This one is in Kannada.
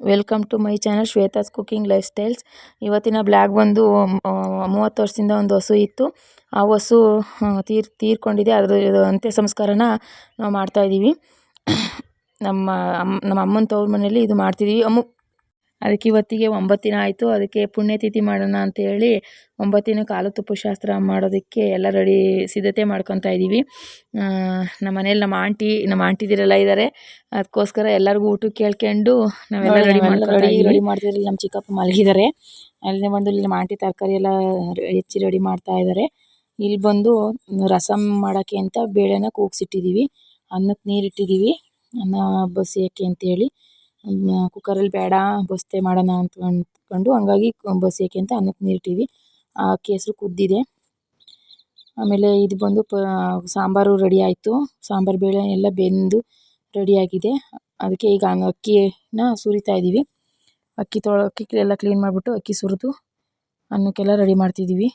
Welcome to my channel Shweta's cooking lifestyles ಇವತ್ತಿನ ಬ್ಲ್ಯಾಗ್ ಬಂದು ಮೂವತ್ತು ವರ್ಷದಿಂದ ಒಂದು ಹಸು ಇತ್ತು. ಆ ಹಸು ತೀರ್, ತೀರ್ಕೊಂಡಿದೆ. ಅದರ ಅಂತ್ಯ ಸಂಸ್ಕಾರನ ನಾವು ಮಾಡ್ತಾಯಿದ್ದೀವಿ ನಮ್ಮ ಅಮ್ಮ ನಮ್ಮ ಅಮ್ಮನ ತವ್ರ ಮನೇಲಿ ಇದು ಮಾಡ್ತಿದ್ದೀವಿ ಅಮ್ಮು ಅದಕ್ಕೆ ಇವತ್ತಿಗೆ ಒಂಬತ್ತು ದಿನ ಆಯಿತು ಅದಕ್ಕೆ ಪುಣ್ಯತಿಥಿ ಮಾಡೋಣ ಅಂತೇಳಿ ಒಂಬತ್ತು ದಿನ ಕಾಲು ತುಪ್ಪ ಶಾಸ್ತ್ರ ಮಾಡೋದಕ್ಕೆ ಎಲ್ಲ ರೆಡಿ ಸಿದ್ಧತೆ ಮಾಡ್ಕೊತಾ ಇದ್ದೀವಿ. ನಮ್ಮ ಮನೇಲಿ ನಮ್ಮ ಆಂಟಿ ನಮ್ಮ ಆಂಟಿದಿರೆಲ್ಲ ಇದ್ದಾರೆ ಅದಕ್ಕೋಸ್ಕರ ಎಲ್ಲರಿಗೂ ಊಟಕ್ಕೆ ಕೇಳ್ಕೊಂಡು ನಾವೆಲ್ಲ ರೆಡಿ ರೆಡಿ ರೆಡಿ ಮಾಡ್ತಿದ್ರಿ ನಮ್ಮ ಚಿಕ್ಕಪ್ಪ ಮಲಗಿದ್ದಾರೆ. ಅಲ್ಲಿ ಬಂದು ಇಲ್ಲಿ ನಮ್ಮ ಆಂಟಿ ತರಕಾರಿ ಎಲ್ಲ ಹೆಚ್ಚಿ ರೆಡಿ ಮಾಡ್ತಾ ಇದ್ದಾರೆ. ಇಲ್ಲಿ ಬಂದು ರಸಂ ಮಾಡೋಕ್ಕೆ ಅಂತ ಬೇಳೆನ ಕೂಗಿಸಿಟ್ಟಿದ್ದೀವಿ. ಅನ್ನಕ್ಕೆ ನೀರಿಟ್ಟಿದ್ದೀವಿ. ಅನ್ನ ಬಸಿಯೋಕ್ಕೆ ಅಂತೇಳಿ ಕುಕ್ಕರಲ್ಲಿ ಬೇಡ, ಬಸ್ತೆ ಮಾಡೋಣ ಅಂತ ಅಂದ್ಕೊಂಡು, ಹಂಗಾಗಿ ಬಸಿಯೋಕೆ ಅಂತ ಅನ್ನಕ್ಕೆ ನೀರು ಇಟ್ಟಿವಿ ಆ ಅಕ್ಕಿ ಹೆಸರು ಕುದ್ದಿದೆ. ಆಮೇಲೆ ಇದು ಬಂದು ಪ ಸಾಂಬಾರು ರೆಡಿ ಆಯಿತು. ಸಾಂಬಾರು ಬೇಳೆ ಎಲ್ಲ ಬೆಂದು ರೆಡಿಯಾಗಿದೆ ಅದಕ್ಕೆ ಈಗ ಅಕ್ಕಿನ ಸುರಿತಾ ಇದ್ದೀವಿ. ಅಕ್ಕಿ ತೊಳೆ ಅಕ್ಕಿ ಎಲ್ಲ ಕ್ಲೀನ್ ಮಾಡಿಬಿಟ್ಟು ಅಕ್ಕಿ ಸುರಿದು, ಅನ್ನಕ್ಕೆಲ್ಲ ರೆಡಿ ಮಾಡ್ತಿದ್ದೀವಿ.